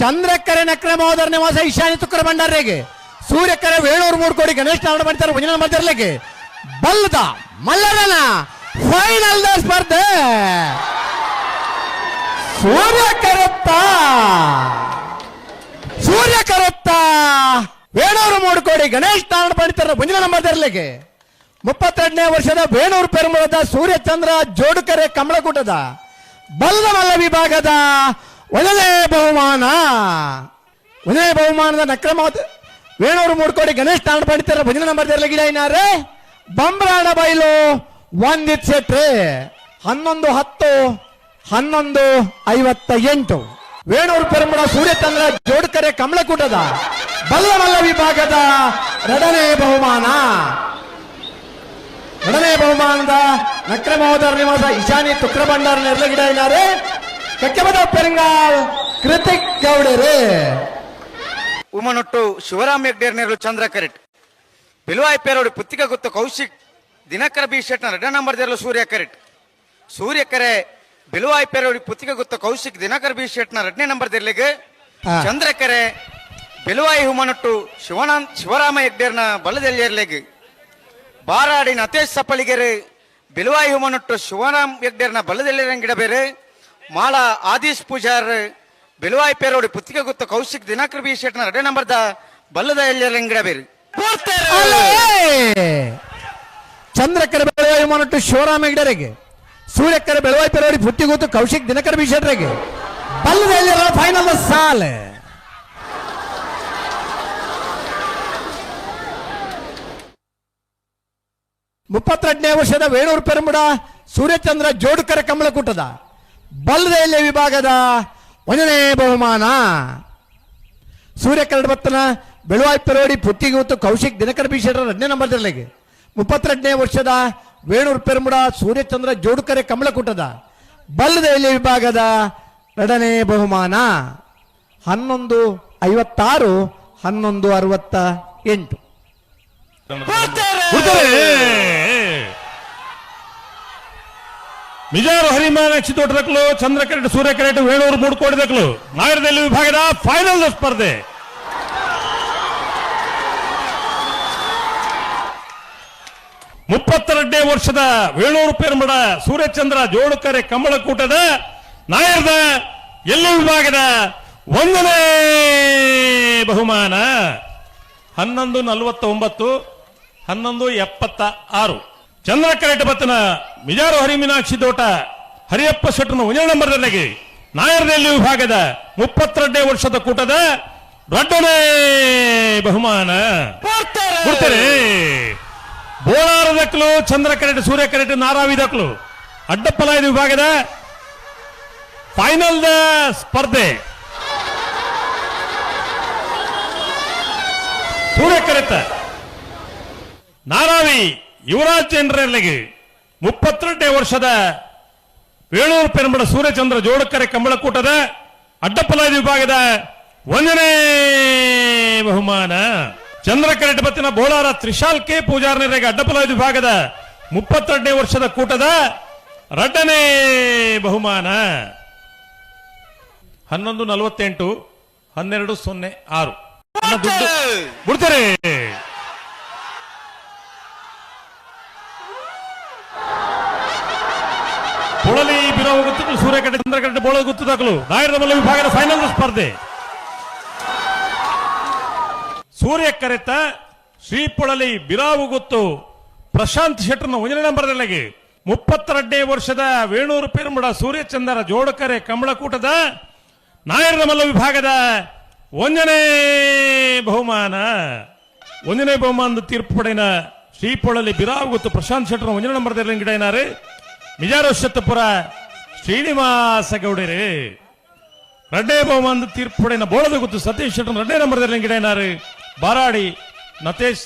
ಚಂದ್ರಕ್ಕರೆ ನಕ್ರಮೋದರ ನಿವಾಸ ಈಶಾನ್ಯ ತುಕ್ಕರ ಭಂಡಾರಿಗೆ. ಸೂರ್ಯಕರೆ ವೇಣೂರು ಮೂರು ಕೋಡಿ ಗಣೇಶ್ ನಾರಾಯಣ ಮಾಡ್ತಾರೆ ಭಜನ ಮಾಡ್ತಿರ್ಲಿಕ್ಕೆ. ಬಲ್ಲದ ಮಲ್ಲರನ ಫೈನಲ್ ದ ಸ್ಪರ್ಧೆ. ಸೂರ್ಯ ಕರುತ್ತ ಸೂರ್ಯ ಕರುತ್ತ ವೇಣೂರು ಮೂರು ಕೋಡಿ ಗಣೇಶ್ ನಾರಾಯಣ ಪಂಡಿತರ ಭುಜನ ಮಾಡ್ತಿರ್ಲಿಕ್ಕೆ. ಮುಪ್ಪತ್ತೆರಡನೇ ವರ್ಷದ ವೇಣೂರು ಪೆರುಮಳದ ಸೂರ್ಯಚಂದ್ರ ಜೋಡುಕರೆ ಕಮಲಕೂಟದ. ಬಲ್ಲದ ಮಲ್ಲ ವಿಭಾಗದ ಒಂದನೇ ಬಹುಮಾನ. ಒಂದನೇ ಬಹುಮಾನದ ನಕ್ರಮಾವತಿ ವೇಣೂರು ಮೂರು ಕೋಟಿ ಗಣೇಶ್ ತಾಂಡ ಪಡಿತಾರೆ ಭಜನ ನಂಬರ್ ಗಿಡ ಏನಾರೆ ಬೈಲು ಒಂದಿತ್ ಸೆಟ್ರೆ ಹನ್ನೊಂದು ಹತ್ತು, ಹನ್ನೊಂದು ಐವತ್ತ ಎಂಟು. ವೇಣೂರು ಪೆರಂಬಡ ಸೂರ್ಯ ತಂದ್ರ ಜೋಡ್ಕರೆ ಕಮಲಕೂಟದ ಬಲ್ಲಮಲ್ಲ ವಿಭಾಗದ ಎರಡನೇ ಬಹುಮಾನ. ಎರಡನೇ ಬಹುಮಾನದ ನಕ್ರ ಮಹೋದರ ನಿವಾಸ ಇಶಾನಿ ತುಕ್ರ ಭಂಡಾರ ನೆರಳಗಿಡ ಇದ್ದಾರೆ ಕಕ್ಕೆಬದ ಪೆರಿಂಗಾಲ್ ಕೃತಿಕ್ ಗೌಡರು ಉಮನೊಟ್ಟು ಶಿವರಾಮ್ ಹೆಗ್ಡೇರ್ ನೆರಳು ಚಂದ್ರ ಕರೆಟ್. ಬಿಲ್ವಾಯ್ ಪೇರೋಡು ಪುತ್ತಿಕ ಗೊತ್ತು ಕೌಶಿಕ್ ದಿನಕರ ಬಿ ನ ರೆಡ ನಂಬರ್ ದೇರಲು ಸೂರ್ಯ ಕರೆಟ್. ಸೂರ್ಯ ಕರೆ ಬಿಲ್ವಾಯ್ ಪೇರೋಡಿ ಪುತ್ತಿಕ ಗೊತ್ತು ಕೌಶಿಕ್ ದಿನಕರ ಬಿ ನ ರೆಡ್ನೇ ನಂಬರ್ ದೇರ್ಲಿಗೆ. ಚಂದ್ರ ಕರೆ ಬಿಲ್ವಾಯಿ ಹುಮನೊಟ್ಟು ಶಿವನಾಂತ್ ಶಿವರಾಮ ಹೆಗ್ಡೇರ್ನ ಬಲದೆಲ್ಲಿಯರ್ಲೆಗೆ ಬಾರಾಡಿನ ಅತೇಶ್ ಸಪ್ಪಳಿಗೆರೆ ಬಿಲ್ವಾಯಿ ಹುಮನೊಟ್ಟು ಶಿವರಾಮ್ ಹೆಗ್ಡೇರ್ನ ಬಲದೆಲ್ಲಿರಂಗಿಡ ಬೇರೆ ಮಾಳ ಆದೀಶ್ ಪೂಜಾರ್ ಬೆಲುವಾಯ್ ಪೇರೋಡಿ ಪುತ್ತಿಗೆ ಗುತ್ತ ಕೌಶಿಕ್ ದಿನಕರ್ ಬಿ ಶೆಟ್ನ ಎರಡನೇ ನಂಬರ್ದ ಬಲ್ಲದ ಎಲ್ಲಿರಂಗಿಡ ಬೇರೆ ಚಂದ್ರಕರ ಬೆಳವಾಯಿ ಮೊನಟ್ಟು ಶಿವರಾಮ ಹೆಗ್ಡರಿಗೆ ಸೂರ್ಯಕರ ಬೆಳವಾಯಿ ಪೇರೋಡಿ ಪುಟ್ಟಿಗೂತು ಕೌಶಿಕ್ ದಿನಕರ ಬಲ್ಲದ ಬಲ್ಲದಲ್ಲಿ ಫೈನಲ್ ಸಾಲ! ಮುಪ್ಪತ್ತೆರಡನೇ ವರ್ಷದ ವೇಣೂರು ಪೆರಮುಡ ಸೂರ್ಯಚಂದ್ರ ಜೋಡುಕರ ಕಮಲಕೂಟದ ಬಲ್ಲದೆಲೆ ವಿಭಾಗದ ಒಂದನೇ ಬಹುಮಾನ. ಸೂರ್ಯ ಬತ್ತನ ಬೆಳುವಾಯ್ ಪೆರೋಡಿ ಪುತ್ತಿಗೂತು ಕೌಶಿಕ್ ದಿನಕರ ಬೀಶರ ಎರಡನೇ ನಂಬರ್ ಜಿಲ್ಲೆಗೆ ಮುಪ್ಪತ್ತೆರಡನೇ ವರ್ಷದ ವೇಣೂರು ಪೆರ್ಮುಡ ಸೂರ್ಯಚಂದ್ರ ಜೋಡುಕರೆ ಕಮಲಕೂಟದ ಬಲ್ಲದೆಲೆ ವಿಭಾಗದ ಎರಡನೇ ಬಹುಮಾನ. ಹನ್ನೊಂದು ಐವತ್ತಾರು ಹನ್ನೊಂದು ಅರವತ್ತ ಎಂಟು. ಮಿಜಾರು ಹರಿಮಾನಾಕ್ಷಿ ತೋಟದಕ್ಕಲು ಚಂದ್ರಕರೆಟ್, ಸೂರ್ಯಕರೆಟ್, ವೇಣೂರು ಮೂಡ್ಕೋಡಿದಕ್ಕಲು ನಾಗರದಲ್ಲಿ ವಿಭಾಗದ ಫೈನಲ್ ಸ್ಪರ್ಧೆ. ಮುಪ್ಪತ್ತೆರಡನೇ ವರ್ಷದ ವೇಣೂರು ಪೇರ್ಮಡ ಸೂರ್ಯಚಂದ್ರ ಜೋಡುಕರೆ ಕಮಲಕೂಟದ ನಾಯರ್ದ ಎಲ್ಲಿ ವಿಭಾಗದ ಒಂದನೇ ಬಹುಮಾನ? ಹನ್ನೊಂದು ನಲವತ್ತೊಂಬತ್ತು, ಹನ್ನೊಂದು ಎಪ್ಪತ್ತ ಆರು ಚಂದ್ರಕರೆಟ್ ಬತ್ತನ ಮಿಜಾರು ಹರಿಮೀನಾಕ್ಷಿ ತೋಟ ಹರಿಯಪ್ಪ ಶೆಟ್ಟನ ಒಂದೇ ನಂಬರ್ನಲ್ಲಿ ನಾಯರ್ನಲ್ಲಿ ವಿಭಾಗದ ಮುಪ್ಪತ್ತೆರಡನೇ ವರ್ಷದ ಕೂಟದ ದೊಡ್ಡನೇ ಬಹುಮಾನ. ಕೊಡ್ತಾರೆ. ಬೋಳಾರದಕ್ಕಲು ಕರೆಟ್ ನಾರಾವಿ ನಾರಾವಿದಕ್ಕಲು ಅಡ್ಡಪ್ಪಲಾಯದ ವಿಭಾಗದ ಫೈನಲ್ ದ ಸ್ಪರ್ಧೆ. ಸೂರ್ಯಕರೆತ ನಾರಾವಿ. ಯುವರಾಜ್ ಚಂದ್ರಲ್ಲಿಗೆ ಮುಪ್ಪತ್ತೆರಡನೇ ವರ್ಷದ ವೇಣೂರು ಪೆರಂಬಡ ಸೂರ್ಯಚಂದ್ರ ಜೋಡಕರೆ ಕಂಬಳಕೂಟದ ಅಡ್ಡಪಲಾಯದ ವಿಭಾಗದ ಒಂದನೇ ಬಹುಮಾನ. ಚಂದ್ರಕರೆಟ್ ಬತ್ತಿನ ಬೋಳಾರ ತ್ರಿಶಾಲ್ ಕೆ ಪೂಜಾರ್ನರಿಗೆ ಅಡ್ಡಪ್ಪಲಾದ ವಿಭಾಗದ ಮುಪ್ಪತ್ತೆರಡನೇ ವರ್ಷದ ಕೂಟದ ರಡ್ಡನೇ ಬಹುಮಾನ. ಹನ್ನೊಂದು ನಲವತ್ತೆಂಟು ಹನ್ನೆರಡು ಸೊನ್ನೆ ಆರು. ಬಿಡ್ತಾರೆ? ಪೊಳಲಿ ಬಿರವು ಗುತ್ತಲು ಸೂರ್ಯಕಟ್ಟೆ ಚಂದ್ರಕಟ್ಟೆ ಬೋಳ ಗುತ್ತದಾಕಲು ನಾಯರದ ಮಲ್ಲ ವಿಭಾಗದ ಫೈನಲ್ ಸ್ಪರ್ಧೆ. ಸೂರ್ಯ ಕರೆತ ಶ್ರೀ ಪೊಳಲಿ ಬಿರಾವು ಗೊತ್ತು. ಪ್ರಶಾಂತ್ ಶೆಟ್ಟರ್ನ ಒಂದನೇ ನಂಬರ್ನಲ್ಲಿ ಮುಪ್ಪತ್ತೆರಡನೇ ವರ್ಷದ ವೇಣೂರು ಪೇರ್ಮುಡ ಸೂರ್ಯಚಂದ್ರ ಜೋಡಕರೆ ಕಮಳಕೂಟದ ನಾಯರದ ಮಲ್ಲ ವಿಭಾಗದ ಒಂದನೇ ಬಹುಮಾನ. ಒಂದನೇ ಬಹುಮಾನದ ತೀರ್ಪು ಪಡೆಯ ಶ್ರೀ ಪೊಳಲಿ ಬಿರಾವು ಗೊತ್ತು ಪ್ರಶಾಂತ್ ಶೆಟ್ಟರ್ನ ಒಂದನೇ ನಂಬರ್ದಲ್ಲಿ ಗಿಡ ಏನಾರು? ಮಿಜಾರೋಷತ್ತಪುರ ಶ್ರೀನಿವಾಸ ಗೌಡರೇ ತೀರ್ಪು ಪಡೆಯಿನ ಬೋಳದ ಗುತ್ತು ಸತೀಶ್ ಶೆಟ್ಟರ್ ಎರಡನೇ ನಂಬರ್ದಲ್ಲಿ ಗಿಡ ಏನಾರು ಬಾರಾಡಿ ನತೇಶ್